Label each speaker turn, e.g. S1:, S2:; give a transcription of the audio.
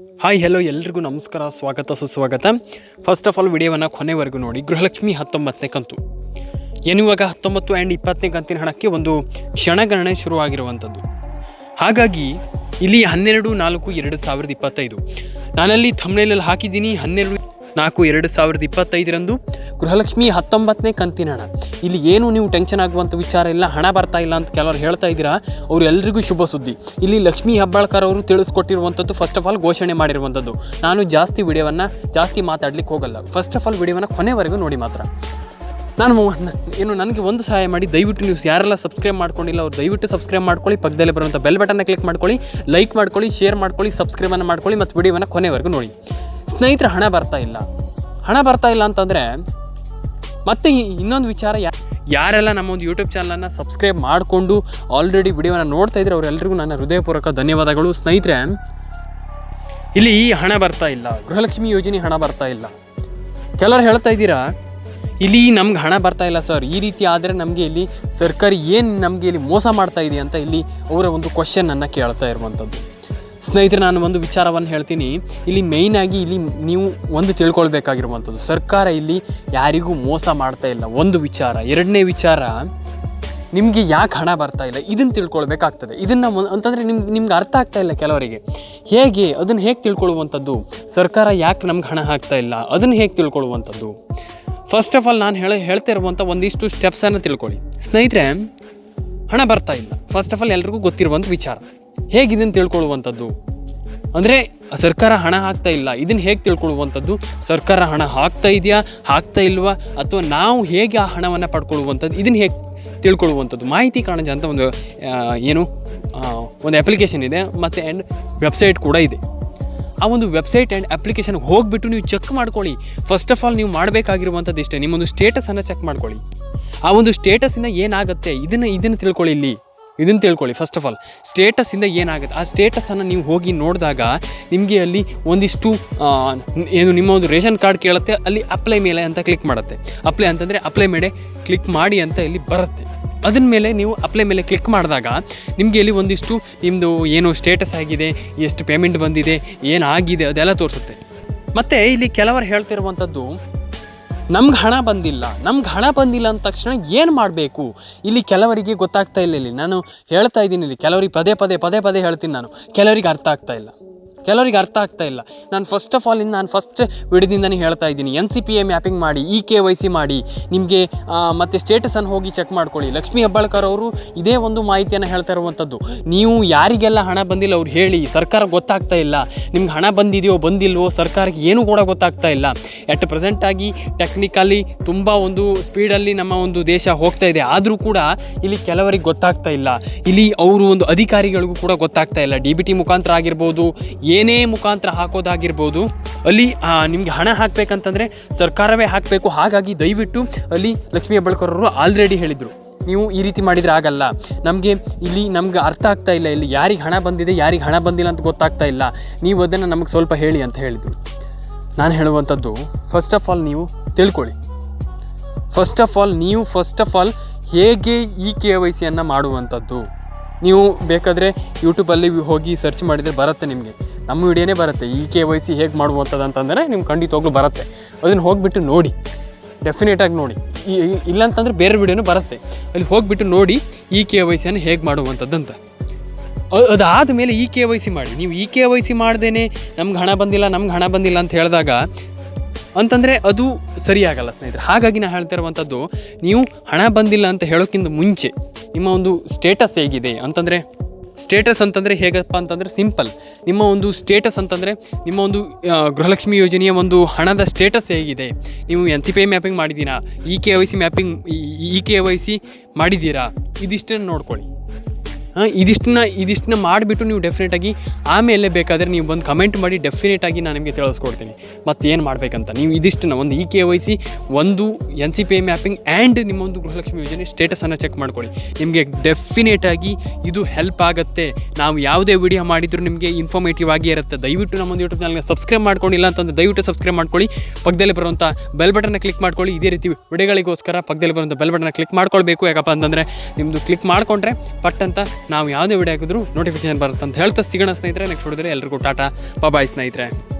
S1: Hi hello ಎಲ್ರಿಗೂ ನಮಸ್ಕಾರ, ಸ್ವಾಗತ, ಸುಸ್ವಾಗತ. ಫಸ್ಟ್ ಆಫ್ ಆಲ್ ವಿಡಿಯೋವನ್ನು ಕೊನೆವರೆಗೂ ನೋಡಿ. ಗೃಹಲಕ್ಷ್ಮಿ ಹತ್ತೊಂಬತ್ತನೇ ಕಂತು. ಏನು ಇವಾಗ? ಹತ್ತೊಂಬತ್ತು ಆ್ಯಂಡ್ ಇಪ್ಪತ್ತನೇ ಕಂತಿನ ಹಣಕ್ಕೆ ಒಂದು ಕ್ಷಣಗಣನೆ ಶುರುವಾಗಿರುವಂಥದ್ದು. ಹಾಗಾಗಿ, ಇಲ್ಲಿ ಹನ್ನೆರಡು ನಾಲ್ಕು ಎರಡು ಸಾವಿರದ ಇಪ್ಪತ್ತೈದು. ನಾನಲ್ಲಿ ಥಮ್ನೇಲಲ್ಲಿ ಹಾಕಿದ್ದೀನಿ. ಹನ್ನೆರಡು ನಾಲ್ಕು ಎರಡು ಸಾವಿರದ ಇಪ್ಪತ್ತೈದರಂದು ಗೃಹಲಕ್ಷ್ಮಿ ಹತ್ತೊಂಬತ್ತನೇ ಕಂತಿನ ಹಣ. ಇಲ್ಲಿ ಏನು ನೀವು ಟೆನ್ಷನ್ ಆಗುವಂಥ ವಿಚಾರ ಇಲ್ಲ, ಹಣ ಬರ್ತಾ ಇಲ್ಲ ಅಂತ ಕೆಲವರು ಹೇಳ್ತಾ ಇದ್ದೀರಾ, ಅವ್ರು ಎಲ್ರಿಗೂ ಶುಭ ಸುದ್ದಿ. ಇಲ್ಲಿ ಲಕ್ಷ್ಮೀ ಹೆಬ್ಬಾಳ್ಕರ್ ಅವರು ತಿಳಿಸ್ಕೊಟ್ಟಿರುವಂಥದ್ದು ಫಸ್ಟ್ ಆಫ್ ಆಲ್ ಘೋಷಣೆ ಮಾಡಿರುವಂಥದ್ದು ನಾನು ಜಾಸ್ತಿ ವಿಡಿಯೋವನ್ನು ಜಾಸ್ತಿ ಮಾತಾಡ್ಲಿಕ್ಕೆ ಹೋಗಲ್ಲ. ಫಸ್ಟ್ ಆಫ್ ಆಲ್ ವಿಡಿಯೋವನ್ನು ಕೊನೆವರೆಗೂ ನೋಡಿ ಮಾತ್ರ. ನಾನು ಏನು ನನಗೆ ಒಂದು ಸಹಾಯ ಮಾಡಿ, ದಯವಿಟ್ಟು ನೀವು ಯಾರೆಲ್ಲ ಸಬ್ಸ್ಕ್ರೈಬ್ ಮಾಡ್ಕೊಂಡಿಲ್ಲ, ಅವ್ರು ದಯವಿಟ್ಟು ಸಬ್ಸ್ಕ್ರೈಬ್ ಮಾಡ್ಕೊಳ್ಳಿ, ಪಕ್ಕದಲ್ಲೇ ಬರುವಂಥ ಬೆಲ್ ಬಟನ್ನ ಕ್ಲಿಕ್ ಮಾಡ್ಕೊಳ್ಳಿ ಲೈಕ್ ಮಾಡ್ಕೊಳ್ಳಿ ಶೇರ್ ಮಾಡ್ಕೊಳ್ಳಿ ಸಬ್ಸ್ಕ್ರೈಬನ್ನು ಮಾಡ್ಕೊಳ್ಳಿ, ಮತ್ತು ವಿಡಿಯೋವನ್ನು ಕೊನೆವರೆಗೂ ನೋಡಿ. ಸ್ನೇಹಿತರ, ಹಣ ಬರ್ತಾ ಇಲ್ಲ. ಹಣ ಬರ್ತಾ ಇಲ್ಲ ಅಂತಂದರೆ ಮತ್ತೆ ಇನ್ನೊಂದು ವಿಚಾರ ಯಾ ಯಾರೆಲ್ಲ ನಮ್ಮ ಒಂದು ಯೂಟ್ಯೂಬ್ ಚಾನಲನ್ನು ಸಬ್ಸ್ಕ್ರೈಬ್ ಮಾಡಿಕೊಂಡು ಆಲ್ರೆಡಿ ವಿಡಿಯೋನ ನೋಡ್ತಾ ಇದ್ರೆ ಅವರೆಲ್ಲರಿಗೂ ನನ್ನ ಹೃದಯಪೂರ್ವಕ ಧನ್ಯವಾದಗಳು. ಸ್ನೇಹಿತರೆ, ಇಲ್ಲಿ ಈ ಹಣ ಬರ್ತಾ ಇಲ್ಲ. ಗೃಹಲಕ್ಷ್ಮಿ ಯೋಜನೆ ಹಣ ಬರ್ತಾ ಇಲ್ಲ. ಕೆಲವರು ಹೇಳ್ತಾ ಇದ್ದೀರಾ, ಇಲ್ಲಿ ನಮ್ಗೆ ಹಣ ಬರ್ತಾ ಇಲ್ಲ ಸರ್ ಈ ರೀತಿ ಆದರೆ ನಮಗೆ ಇಲ್ಲಿ ಸರ್ಕಾರ ಏನು ನಮಗೆ ಇಲ್ಲಿ ಮೋಸ ಮಾಡ್ತಾ ಇದೆ ಅಂತ ಇಲ್ಲಿ ಅವರ ಒಂದು ಕ್ವಶನನ್ನು ಕೇಳ್ತಾ ಇರುವಂಥದ್ದು ಸ್ನೇಹಿತರೆ, ನಾನು ಒಂದು ವಿಚಾರವನ್ನು ಹೇಳ್ತೀನಿ. ಇಲ್ಲಿ ಮೇಯ್ನಾಗಿ ಇಲ್ಲಿ ನೀವು ಒಂದು ತಿಳ್ಕೊಳ್ಬೇಕಾಗಿರುವಂಥದ್ದು. ಸರ್ಕಾರ ಇಲ್ಲಿ ಯಾರಿಗೂ ಮೋಸ ಮಾಡ್ತಾ ಇಲ್ಲ. ಒಂದು ವಿಚಾರ. ಎರಡನೇ ವಿಚಾರ, ನಿಮಗೆ ಯಾಕೆ ಹಣ ಬರ್ತಾ ಇಲ್ಲ? ಇದನ್ನು ತಿಳ್ಕೊಳ್ಬೇಕಾಗ್ತದೆ. ಇದನ್ನು ಅಂತಂದರೆ ನಿಮ್ಗೆ ನಿಮ್ಗೆ ಅರ್ಥ ಆಗ್ತಾ ಇಲ್ಲ ಕೆಲವರಿಗೆ. ಹೇಗೆ? ಅದನ್ನು ಹೇಗೆ ತಿಳ್ಕೊಳ್ಳುವಂಥದ್ದು? ಸರ್ಕಾರ ಯಾಕೆ ನಮ್ಗೆ ಹಣ ಹಾಕ್ತಾ ಇಲ್ಲ? ಅದನ್ನು ಹೇಗೆ ತಿಳ್ಕೊಳ್ಳುವಂಥದ್ದು? ಫಸ್ಟ್ ಆಫ್ ಆಲ್ ನಾನು ಹೇಳ, ಹೇಳ್ತಾ ಇರುವಂಥ ಒಂದಿಷ್ಟು ಸ್ಟೆಪ್ಸನ್ನು ತಿಳ್ಕೊಳ್ಳಿ. ಸ್ನೇಹಿತರೆ, ಹಣ ಬರ್ತಾ ಇಲ್ಲ. ಫಸ್ಟ್ ಆಫ್ ಆಲ್ ಎಲ್ರಿಗೂ ಗೊತ್ತಿರುವಂಥ ವಿಚಾರ. ಹೇಗೆ ತಿಳ್ಕೊಳ್ಳುವಂಥದ್ದು? ಅಂದರೆ, ಸರ್ಕಾರ ಹಣ ಹಾಕ್ತಾ ಇಲ್ಲ. ಇದನ್ನು ಹೇಗೆ ತಿಳ್ಕೊಳ್ಳುವಂಥದ್ದು? ಸರ್ಕಾರ ಹಣ ಹಾಕ್ತಾ ಇದೆಯಾ? ಹಾಕ್ತಾ ಇಲ್ವಾ? ಅಥವಾ ನಾವು ಹೇಗೆ ಆ ಹಣವನ್ನು ಪಡ್ಕೊಳ್ಳುವಂಥದ್ದು? ಇದನ್ನು ಹೇಗೆ ತಿಳ್ಕೊಳ್ಳುವಂಥದ್ದು? ಮಾಹಿತಿ ಕಾಣಜ ಅಂತ ಒಂದು ಏನು ಒಂದು ಅಪ್ಲಿಕೇಶನ್ ಇದೆ. ಮತ್ತು ಆ್ಯಂಡ್ ವೆಬ್ಸೈಟ್ ಕೂಡ ಇದೆ. ಆ ಒಂದು ವೆಬ್ಸೈಟ್ ಆ್ಯಂಡ್ ಅಪ್ಲಿಕೇಶನ್ ಹೋಗಿಬಿಟ್ಟು ನೀವು ಚೆಕ್ ಮಾಡ್ಕೊಳ್ಳಿ. ಫಸ್ಟ್ ಆಫ್ ಆಲ್ ನೀವು ಮಾಡಬೇಕಾಗಿರುವಂಥದ್ದು ಇಷ್ಟೇ ನಿಮ್ಮೊಂದು ಸ್ಟೇಟಸನ್ನು ಚೆಕ್ ಮಾಡ್ಕೊಳ್ಳಿ. ಆ ಒಂದು ಸ್ಟೇಟಸಿಂದ ಏನಾಗುತ್ತೆ? ಇದನ್ನು ಇದನ್ನು ತಿಳ್ಕೊಳ್ಳಿ ಇಲ್ಲಿ. ಇದನ್ನು ತಿಳ್ಕೊಳ್ಳಿ. ಫಸ್ಟ್ ಆಫ್ ಆಲ್ ಸ್ಟೇಟಸಿಂದ ಏನಾಗುತ್ತೆ? ಆ ಸ್ಟೇಟಸನ್ನು ನೀವು ಹೋಗಿ ನೋಡಿದಾಗ ನಿಮಗೆ ಅಲ್ಲಿ ಒಂದಿಷ್ಟು ಏನು ನಿಮ್ಮ ಒಂದು ರೇಷನ್ ಕಾರ್ಡ್ ಕೇಳುತ್ತೆ, ಅಲ್ಲಿ ಅಪ್ಲೈ ಮೇಲೆ ಅಂತ ಕ್ಲಿಕ್ ಮಾಡುತ್ತೆ. ಅಪ್ಲೈ ಅಂತಂದರೆ ಅಪ್ಲೈ ಮೇಲೆ ಕ್ಲಿಕ್ ಮಾಡಿ ಅಂತ ಇಲ್ಲಿ ಬರುತ್ತೆ. ಅದನ್ನ ಮೇಲೆ ನೀವು ಅಪ್ಲೈ ಮೇಲೆ ಕ್ಲಿಕ್ ಮಾಡಿದಾಗ ನಿಮಗೆ ಇಲ್ಲಿ ಒಂದಿಷ್ಟು ನಿಮ್ಮದು ಏನು ಸ್ಟೇಟಸ್ ಆಗಿದೆ, ಎಷ್ಟು ಪೇಮೆಂಟ್ ಬಂದಿದೆ ಏನಾಗಿದೆ ಅದೆಲ್ಲ ತೋರಿಸುತ್ತೆ. ಮತ್ತು ಇಲ್ಲಿ ಕೆಲವರು ಹೇಳ್ತಿರುವಂಥದ್ದು ನಮ್ಗೆ ಹಣ ಬಂದಿಲ್ಲ, ನಮ್ಗೆ ಹಣ ಬಂದಿಲ್ಲ ಅಂದ ತಕ್ಷಣ ಏನು ಮಾಡಬೇಕು? ಇಲ್ಲಿ ಕೆಲವರಿಗೆ ಗೊತ್ತಾಗ್ತಾ ಇಲ್ಲ ಇಲ್ಲಿ. ನಾನು ಹೇಳ್ತಾ ಇದ್ದೀನಿ ಇಲ್ಲಿ, ಕೆಲವರಿಗೆ ಪದೇ ಪದೇ ಪದೇ ಪದೇ ಹೇಳ್ತೀನಿ ನಾನು. ಕೆಲವರಿಗೆ ಅರ್ಥ ಆಗ್ತಾ ಇಲ್ಲ. ಕೆಲವರಿಗೆ ಅರ್ಥ ಆಗ್ತಾ ಇಲ್ಲ. ನಾನು ಫಸ್ಟ್ ಆಫ್ ಆಲ್ ಇಂದ ನಾನು ಫಸ್ಟ್ ವಿಡಿಯೋದಿಂದನೇ ಹೇಳ್ತಾ ಇದ್ದೀನಿ. N C P A mapping ಮಾಡಿ ಇ ಕೆ ವೈ ಸಿ ಮಾಡಿ, ನಿಮಗೆ ಮತ್ತು ಸ್ಟೇಟಸನ್ನು ಹೋಗಿ ಚೆಕ್ ಮಾಡ್ಕೊಳ್ಳಿ. ಲಕ್ಷ್ಮೀ ಹೆಬ್ಬಾಳ್ಕರ್ ಅವರು ಇದೇ ಒಂದು ಮಾಹಿತಿಯನ್ನು ಹೇಳ್ತಾ ಇರುವಂಥದ್ದು ನೀವು ಯಾರಿಗೆಲ್ಲ ಹಣ ಬಂದಿಲ್ಲ ಅವ್ರು ಹೇಳಿ, ಸರ್ಕಾರ ಗೊತ್ತಾಗ್ತಾ ಇಲ್ಲ. ನಿಮ್ಗೆ ಹಣ ಬಂದಿದೆಯೋ, ಬಂದಿಲ್ವೋ, ಸರ್ಕಾರಕ್ಕೆ ಏನೂ ಕೂಡ ಗೊತ್ತಾಗ್ತಾ ಇಲ್ಲ. ಎಟ್ ಪ್ರೆಸೆಂಟಾಗಿ ಟೆಕ್ನಿಕಲಿ ತುಂಬ ಒಂದು ಸ್ಪೀಡಲ್ಲಿ ನಮ್ಮ ಒಂದು ದೇಶ ಹೋಗ್ತಾ ಇದೆ. ಆದರೂ ಕೂಡ ಇಲ್ಲಿ ಕೆಲವರಿಗೆ ಗೊತ್ತಾಗ್ತಾ ಇಲ್ಲ. ಇಲ್ಲಿ ಅವರು ಒಂದು ಅಧಿಕಾರಿಗಳಿಗೂ ಕೂಡ ಗೊತ್ತಾಗ್ತಾ ಇಲ್ಲ. ಡಿ ಬಿ ಟಿ ಮುಖಾಂತರ ಆಗಿರ್ಬೋದು ಏನೇ ಮುಖಾಂತರ ಹಾಕೋದಾಗಿರ್ಬೋದು, ಅಲ್ಲಿ ನಿಮಗೆ ಹಣ ಹಾಕಬೇಕಂತಂದರೆ ಸರ್ಕಾರವೇ ಹಾಕಬೇಕು. ಹಾಗಾಗಿ ದಯವಿಟ್ಟು ಅಲ್ಲಿ ಲಕ್ಷ್ಮೀ ಹೆಬ್ಬಾಳ್ಕರ್ ಅವರು ಆಲ್ರೆಡಿ ಹೇಳಿದರು. ನೀವು ಈ ರೀತಿ ಮಾಡಿದರೆ ಆಗಲ್ಲ. ನಮಗೆ ಇಲ್ಲಿ ನಮ್ಗೆ ಅರ್ಥ ಆಗ್ತಾ ಇಲ್ಲ. ಇಲ್ಲಿ ಯಾರಿಗೆ ಹಣ ಬಂದಿದೆ, ಯಾರಿಗೆ ಹಣ ಬಂದಿಲ್ಲ ಅಂತ ಗೊತ್ತಾಗ್ತಾ ಇಲ್ಲ. ನೀವು ಅದನ್ನು ನಮಗೆ ಸ್ವಲ್ಪ ಹೇಳಿ ಅಂತ ಹೇಳಿದರು. ನಾನು ಹೇಳುವಂಥದ್ದು ಫಸ್ಟ್ ಆಫ್ ಆಲ್ ನೀವು ತಿಳ್ಕೊಳ್ಳಿ. ಫಸ್ಟ್ ಆಫ್ ಆಲ್ ನೀವು ಫಸ್ಟ್ ಆಫ್ ಆಲ್ ಹೇಗೆ ಈ ಕೆ ವೈ ಸಿಯನ್ನು ಮಾಡುವಂಥದ್ದು? ನೀವು ಬೇಕಾದರೆ ಯೂಟ್ಯೂಬಲ್ಲಿ ಹೋಗಿ ಸರ್ಚ್ ಮಾಡಿದರೆ ಬರುತ್ತೆ ನಿಮಗೆ. ನಮ್ಮ ವಿಡಿಯೋನೇ ಬರುತ್ತೆ. ಈ ಕೆ ವೈ ಸಿ ಹೇಗೆ ಮಾಡುವಂಥದ್ದು ಅಂತಂದರೆ ನಿಮ್ಗೆ ಖಂಡಿತವಾಗ್ಲೂ ಬರುತ್ತೆ. ಅದನ್ನು ಹೋಗಿಬಿಟ್ಟು ನೋಡಿ. ಡೆಫಿನೆಟಾಗಿ ನೋಡಿ. ಇಲ್ಲಾಂತಂದರೆ ಬೇರೆ ವಿಡಿಯೋನೂ ಬರುತ್ತೆ. ಅಲ್ಲಿ ಹೋಗಿಬಿಟ್ಟು ನೋಡಿ ಈ ಕೆ ವೈ ಸಿಯನ್ನು ಹೇಗೆ ಮಾಡುವಂಥದ್ದು ಅಂತ ಅದಾದ ಮೇಲೆ ಈ ಕೆ ವೈ ಸಿ ಮಾಡಿ. ನೀವು ಈ ಕೆ ವೈ ಸಿ ಮಾಡ್ದೇನೆ ನಮ್ಗೆ ಹಣ ಬಂದಿಲ್ಲ, ನಮ್ಗೆ ಹಣ ಬಂದಿಲ್ಲ ಅಂತ ಹೇಳಿದಾಗ ಅಂತಂದರೆ ಅದು ಸರಿಯಾಗಲ್ಲ ಸ್ನೇಹಿತರೆ. ಹಾಗಾಗಿ ನಾನು ಹೇಳ್ತಿರುವಂಥದ್ದು ನೀವು ಹಣ ಬಂದಿಲ್ಲ ಅಂತ ಹೇಳೋಕ್ಕಿಂತ ಮುಂಚೆ ನಿಮ್ಮ ಒಂದು ಸ್ಟೇಟಸ್ ಹೇಗಿದೆ ಅಂತಂದರೆ ಸ್ಟೇಟಸ್ ಅಂತಂದರೆ ಹೇಗಪ್ಪ ಅಂತಂದರೆ ಸಿಂಪಲ್. ನಿಮ್ಮ ಒಂದು ಸ್ಟೇಟಸ್ ಅಂತಂದರೆ ನಿಮ್ಮ ಒಂದು ಗೃಹಲಕ್ಷ್ಮಿ ಯೋಜನೆಯ ಒಂದು ಹಣದ ಸ್ಟೇಟಸ್ ಹೇಗಿದೆ. ನೀವು N C P I mapping ಮಾಡಿದ್ದೀರಾ? E K Y C mapping E K Y C ಮಾಡಿದ್ದೀರಾ? ಇದಿಷ್ಟನ್ನು ನೋಡ್ಕೊಳ್ಳಿ. ಇದಿಷ್ಟನ್ನ ಇದಿಷ್ಟನ್ನ ಮಾಡಿಬಿಟ್ಟು ನೀವು ಡೆಫಿನೆಟಾಗಿ ಆಮೇಲೆ ಬೇಕಾದರೆ ನೀವು ಬಂದು ಕಮೆಂಟ್ ಮಾಡಿ ಡೆಫಿನೆಟಾಗಿ ನಾನು ನಿಮಗೆ ತಿಳಿಸ್ಕೊಡ್ತೀನಿ. ಮತ್ತು ಏನು ಮಾಡಬೇಕಂತ? ನೀವು ಇದಿಷ್ಟನ್ನ ಒಂದು ಇ ಕೆ ವೈ ಸಿ ಒಂದು N C P I mapping and ನಿಮ್ಮೊಂದು ಗೃಹಲಕ್ಷ್ಮಿ ಯೋಜನೆ ಸ್ಟೇಟಸನ್ನು ಚೆಕ್ ಮಾಡ್ಕೊಳ್ಳಿ. ನಿಮಗೆ ಡೆಫಿನೆಟಾಗಿ ಇದು ಹೆಲ್ಪ್ ಆಗುತ್ತೆ. ನಾವು ಯಾವುದೇ ವಿಡಿಯೋ ಮಾಡಿದರೂ ನಿಮಗೆ ಇನ್ಫಾರ್ಮೇಟಿವ್ ಆಗಿ ಇರುತ್ತೆ. ದಯವಿಟ್ಟು ನಮ್ಮೊಂದು ಯೂಟ್ಯೂಬ್ ಚಾನಲ್ಗೆ ಸಬ್ಸ್ಕ್ರೈಬ್ ಮಾಡ್ಕೊಂಡಿಲ್ಲ ಅಂತಂದರೆ ದಯವಿಟ್ಟು ಸಬ್ಸ್ಕ್ರೈಬ್ ಮಾಡ್ಕೊಳ್ಳಿ. ಪಕ್ಕದಲ್ಲಿ ಬರುವಂಥ ಬೆಲ್ ಬಟನ್ನ ಕ್ಲಿಕ್ ಮಾಡ್ಕೊಳ್ಳಿ. ಇದೇ ರೀತಿ ವಿಡಿಯೋಗಳಿಗೋಸ್ಕರ ಪಕ್ಕದಲ್ಲಿ ಬರುವಂಥ ಬೆಲ್ ಬಟನ್ನ ಕ್ಲಿಕ್ ಮಾಡ್ಕೊಳ್ಬೇಕು. ಯಾಕಪ್ಪ ಅಂತಂದರೆ ನಿಮ್ಮದು ಕ್ಲಿಕ್ ಮಾಡಿಕೊಂಡ್ರೆ ಪಟ್ ಅಂತ ನಾವು ಯಾವುದೇ ವಿಡಿಯೋ ಹಾಕಿದ್ರು ನೋಟಿಫಿಕೇಶನ್ ಬರುತ್ತೆ ಅಂತ ಹೇಳ್ತಾ ಸಿಗೋಣ ಸ್ನೇಹಿತರೆ. ನೆಕ್ಸ್ಟ್ ಹೊಡಿದ್ರೆ ಎಲ್ರಿಗೂ ಟಾಟಾ. ಬಾಯ್ ಸ್ನೇಹಿತರೆ.